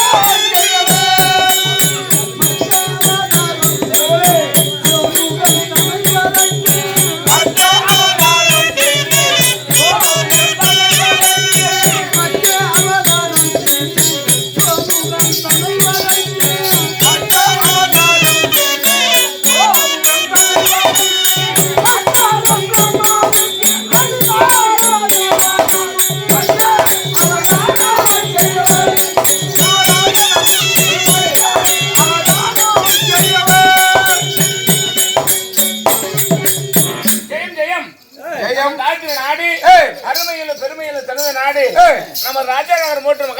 ஜெயம்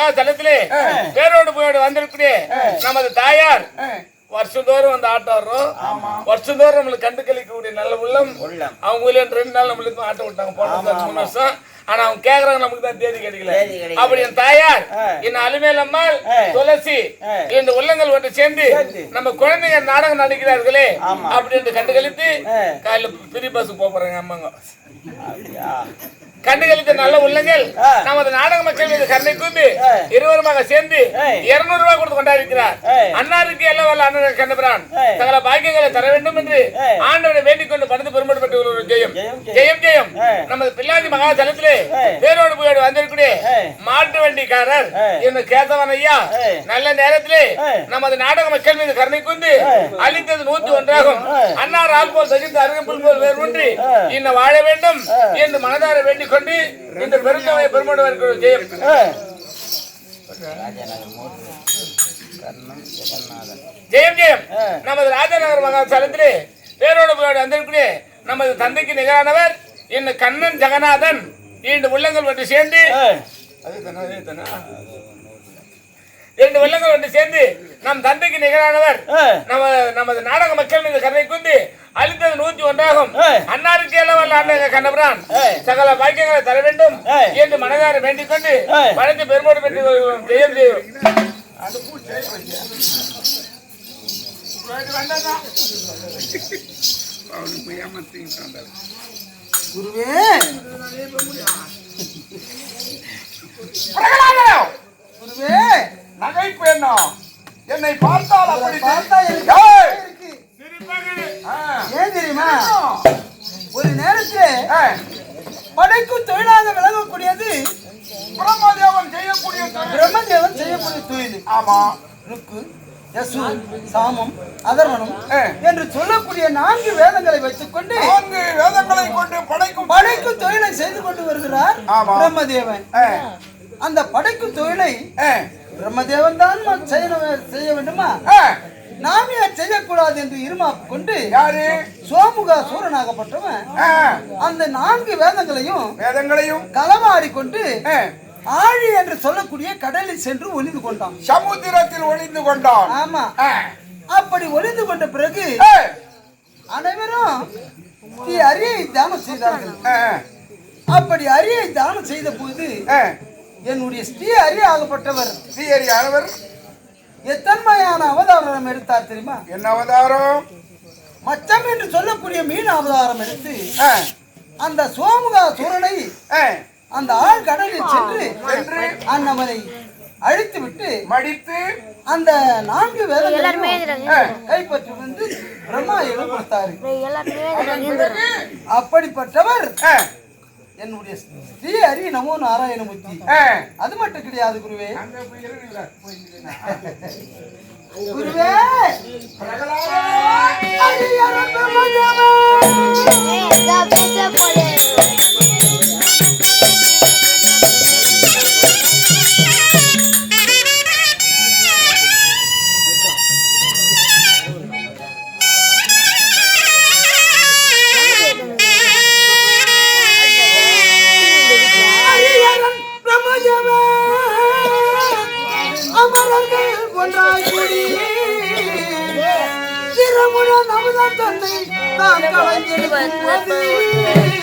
Rajanagar motor மகா தலத்திலே பேரோடு போயோடு வந்திருக்கூடிய நமது தாயார். வருஷந்தோறும் வந்து ஆட்டம் வர்றோம் வருஷந்தோறும் நம்மளுக்கு கண்டு கழிக்கக்கூடிய நல்ல உள்ளம். அவங்க ஊர்ல ரெண்டு நாள் நம்மளுக்கு ஆட்டம் விட்டாங்க. போன மூணு வருஷம். ஆனா அவங்க கேக்குறாங்க நமக்கு தான் தேதி கிடைக்கல. அப்படி என் தாயார் என் அலுமேல் அம்மாள் துளசி இந்த உள்ளங்கள் ஒன்று சேர்ந்து நம்ம குழந்தைங்க நாடகம் நடிக்கிறார்களே அப்படின்னு கண்டுகளித்து காலையில பிரி பஸ் போறாங்க அம்மாங்க. கண்டுகளித்த நல்ல உள்ளங்கள். நமது நாடக மக்கள் மீது கருணை கூந்து இருவருமாக சேர்ந்து இருநூறு ரூபாய் கொடுத்து கொண்டாடிருக்கிறார் அன்னாருக்கு எல்லாம் வல்ல அண்ணன் கண்டபிரான் சகல பாக்கியங்களை தர வேண்டும் என்று ஆண்டவரை வேண்டிக் கொண்டு படுத்து பெருமாடு பெற்ற ஒரு ஜெயம் ஜெயம். ஜெயம் நமது பிள்ளாதி மகா தலத்திலே பேரோடு போயோடு வந்திருக்கூடிய மாட்டு வண்டிக்காரர் இன்னும் கேசவன் ஐயா. நல்ல நேரத்திலே நமது நாடக மக்கள் மீது கருணை கூந்து அளித்தது நூத்தி ஒன்றாகும். அன்னார் ஆள் போல் தகுந்த அருகம்புல் போல் வேறு ஒன்றி இன்னும் வாழ வேண்டும் என்று மனதார வேண்டிக் கொண்டு இந்த பெருந்தவை பெருமாடு வருகிற ஜெயம். ஜெயம் ஜெயம். நமது ராஜநகர் மகாசலத்திலே பேரோடு போயோடு வந்திருக்கூடிய நமது தந்தைக்கு நிகரானவர் இன்னும் கண்ணன் ஜெகநாதன். இரண்டு உள்ளங்கள் ஒன்று சேர்ந்து அதுதானா, அதுதானா? இரண்டு வெள்ளங்கள் ஒன்று சேர்ந்து நம் தந்தைக்கு நிகரானவர். நம்ம நமது நாடக மக்கள் மீது கருணை கொண்டு அளித்தது நூத்தி ஒன்றாகும். அன்னாருக்கு வல்ல அண்ணன் கண்டபுரான் சகல பாக்கியங்களை தர வேண்டும் என்று மனதார வேண்டிக் கொண்டு படைத்து பெருமோடு பெற்று ஜெயம் ஜெயம் குருவே. பிரகலாதன்! குருவே நகைப்பு என்ன? என்னை பார்த்தால் அப்படி பார்த்தா எனக்கு. ஏன் தெரியுமா? ஒரு நேரத்தில் படைக்கும் தொழிலாக விளங்கக்கூடியது பிரம்மதேவன் செய்யக்கூடிய. பிரம்மதேவன் செய்யக்கூடிய தொழில். ஆமா. ருக்கு யசு சாமம் அதர்வனம் ஏ. என்று சொல்லக்கூடிய நான்கு வேதங்களை வைத்துக்கொண்டு நான்கு வேதங்களை கொண்டு படைக்கும் படைக்கும் தொழிலை செய்து கொண்டு வருகிறார். பிரம்மதேவன். அந்த படைக்கும் தொழிலை பிரம்மதேவன் தான் செய்ய- செய்ய வேண்டுமா? நாம் ஏன் செய்யக்கூடாது என்று இருமாப்பு கொண்டு யாரு? சோமுக சூரனாகப்பட்டவன். அந்த நான்கு வேதங்களையும் வேதங்களையும் களவாடி கொண்டு ஆழி என்று சொல்லக்கூடிய கடலில் சென்று ஒளிந்து கொண்டான். சமுத்திரத்தில் ஒளிந்து கொண்டான். ஆமா. அப்படி ஒளிந்து கொண்ட பிறகு அனைவரும் அரியை தியானம் செய்தார்கள். அப்படி அரியை தியானம் செய்த போது என்னுடைய ஸ்ரீ அரி ஆகப்பட்டவர் ஸ்ரீஹரியானவர் எத்தன்மையான அவதாரம் எடுத்தார் தெரியுமா? என்ன அவதாரம்? மச்சம் என்று சொல்லக்கூடிய மீன் அவதாரம் எடுத்து அந்த சோமுகா சூரனை அந்த ஆழ் கடலில் சென்று சென்று அண்ணவரை அழித்து விட்டு மடித்து அந்த நான்கு இதுல கைப்பற்றி வந்து கொடுத்தாரு. எல்லாருமே அதன் பிறகு அப்படிப்பட்டவர் என்னுடைய ஸ்ரீ ஹரி நமோ நாராயணமூர்த்தி அது மட்டும் கிடையாது குருவே. குருவே. பிரகலாதா ஹரிஹர பிரம்மதேவா.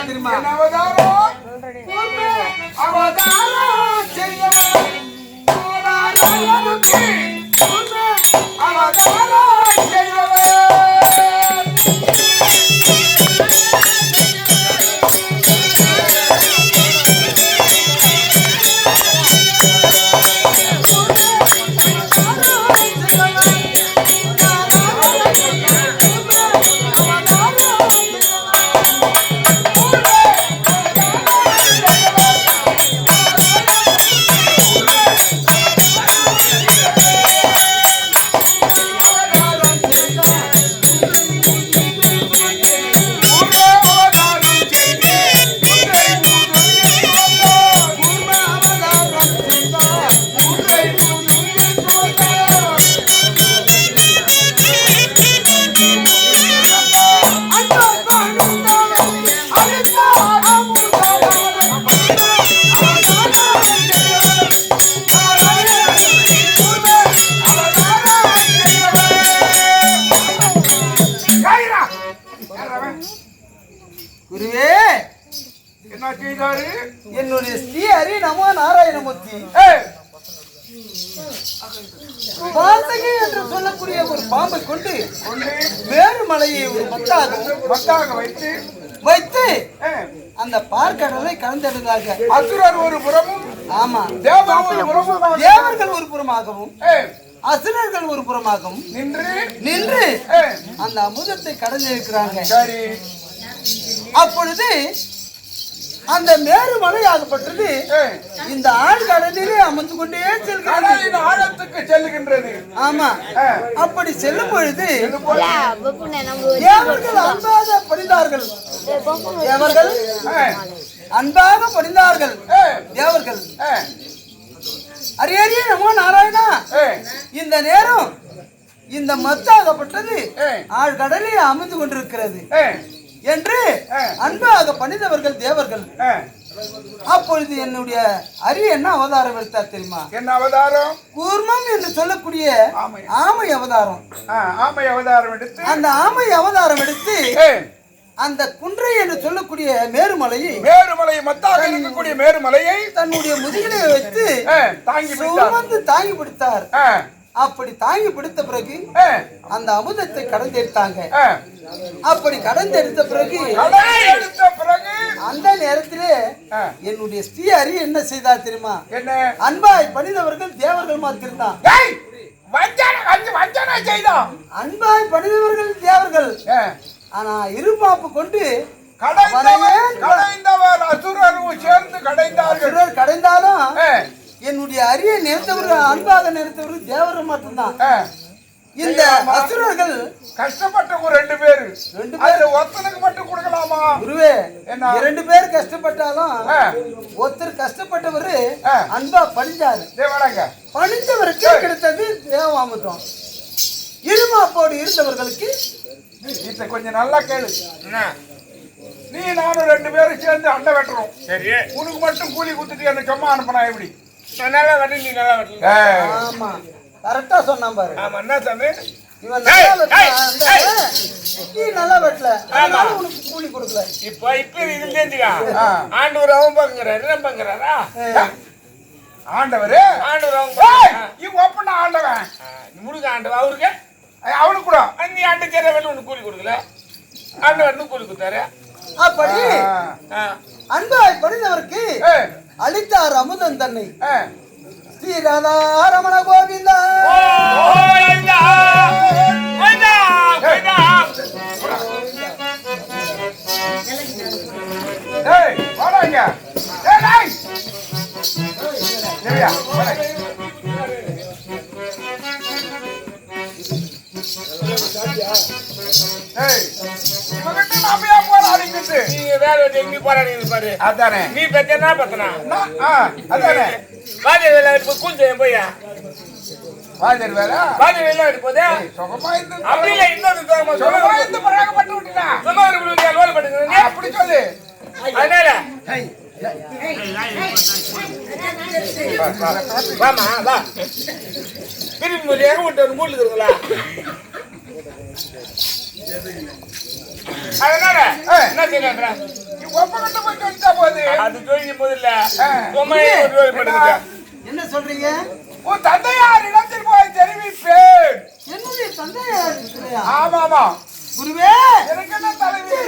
அவதாரம்? அவதாரம் செய்யவர் கொண்டு வேறு மலையை ஒரு மத்தாக மத்தாக வைத்து வைத்து அந்த பார்க்கடலை கலந்தெடுந்தாங்க அசுரர் ஒரு புறமும் ஆமா. தேவர்கள் ஒரு புறமாகவும் அசுரர்கள் ஒரு புறமாகவும் நின்று நின்று அந்த அமுதத்தை கடந்திருக்கிறாங்க சரி. அப்பொழுது அந்த மேருமலை ஆகப்பட்டது இந்த ஆழ்கடலிலே அமர்ந்து கொண்டே செல்கிறது. கடலின் ஆழத்துக்கு செல்லுகின்றது ஆமா. அப்படி செல்லும் பொழுது தேவர்கள் அன்பாக படிந்தார்கள். தேவர்கள் ஏய், அன்பாக படிந்தார்கள். தேவர்கள். ஏய், அரியரிய நமோ நாராயணா. இந்த நேரம் இந்த மத்தாகப்பட்டது. ஆழ்கடலில் அமர்ந்து கொண்டிருக்கிறது. என்று. அன்பாக பணிந்தவர்கள் தேவர்கள். அப்பொழுது என்னுடைய அரி என்ன அவதாரம் எடுத்தார் தெரியுமா? என்ன அவதாரம்? கூர்மம் என்று சொல்லக்கூடிய ஆமை. ஆமை அவதாரம். ஆமை அவதாரம் எடுத்து அந்த ஆமை அவதாரம் எடுத்து அந்த குன்றை என்று சொல்லக்கூடிய மேருமலையை மேருமலை மத்தாக இருக்கக்கூடிய மேருமலையை தன்னுடைய முதுகிலே வைத்து தாங்கி பிடித்தார் சுமந்து தாங்கி பிடித்தார். அப்படி தாங்கி பிடித்த பிறகு அந்த அமுதத்தை கடந்தெடுத்தாங்க. அப்படி கடந்தெடுத்த பிறகு கடலை எடுத்த பிறகு அந்த நேரத்திலே. என்னுடைய ஸ்ரீ ஹரி என்ன செய்தார் தெரியுமா? என்ன? அன்பாய் பணிந்தவர்கள் தேவர்கள் மாத்திருந்தான் அன்பாய் பணிந்தவர்கள் தேவர்கள். ஆனா இருமாப்பு கொண்டு கடைந்தவர் அசுரரும் சேர்ந்து கடைந்தார்கள். கடைந்தாலும் என்னுடைய அரிய நிறுத்தவர்கள் அன்பாக நிறுத்தவர்கள் தேவர்கள் மட்டும்தான். இந்த அசுரர்கள் கஷ்டப்பட்ட ஒரு ரெண்டு பேரு. ரெண்டு அதுல ஒருத்தனுக்கு மட்டும் கொடுக்கலாமா? குருவே என்ன? இரண்டு பேர் கஷ்டப்பட்டாலும். ஒருத்தர் கஷ்டப்பட்டவரு ஆ. அன்பா பணிஞ்சாரு. பணிந்தவருக்கு கிடைத்தது தேவாமுதம் இருமாப்போடு இருந்தவர்களுக்கு இத கொஞ்சம் நல்லா கேளு? நீ நானும் ரெண்டு பேரும் சேர்ந்து அண்டை வெட்டுறோம். சரி. உனக்கு மட்டும் கூலி கொடுத்துட்டு எனக்கு சும்மா அனுப்பினா எப்படி? நான் நல்லா வெட்டு நீ நல்லா வெட்டல ஏய், ஆமா. கரெக்டா சொன்னான் பாரு. ஆமா என்ன சாமி? இவன் நல்லா வெட்டல. நீ நல்லா வெட்டல. அதனால உனக்கு கூலி கொடுக்கல. இப்ப இப்ப இது தெரிஞ்சுக்கா. ஆண்டவர் அவன் பாக்குறாரு என்ன பாக்குறாரா ஆண்டவரு? ஆண்டவர் பாக்குறாரா? இவன் ஒப்பன ஆண்டவன்? முருக ஆண்டவர் அவருக்கு? அவனுக்கு கூட. நீ ஆண்டு சேர வேலை உனக்கு கூலி கொடுக்கல. ஆண்டவர் கூலி கொடுத்தாரு. அப்படி. அன்பாய் பணிந்தவருக்கு ஏய், அளித்தார் அமுதன் தன்னை. ஸ்ரீ ராதாரமண கோவிந்தா கோவிந்தா. ஏய், வாடா இங்க. ஏய், டேய். தேவியா, வாடா. நீங்க வேலை விட்டு எங்கேயும் போராடுங்க பாரு அதானே நீ பெத்தனா பத்தனா அதானே பாதி வேலை இப்போ கூஞ்சு போய்யா வாஜர் வேலை பாதி வேலை எடுத்து போதே சுகமா இருந்து அப்படி இல்லை இன்னொரு சுகமா சுகமா இருந்து பராகப்பட்டு விட்டுனா சும்மா ஒரு விழுந்து அலுவல் பண்ணுங்க அப்படி சொல்லு அதனால வாமா வா திரும்பி ஒரு எங்க விட்டு ஒரு மூட்டை இருக்குங்களா அதனால அது தொழில் முதல்ல என்ன? சொல்றீங்க? உன் தந்தையார் இடத்தில் போய் தெரிவிப்பேன். என்னுடைய தந்தையார் இருக்கிறையா? ஆமா ஆமா குருவே எனக்கு என்ன தலைவி.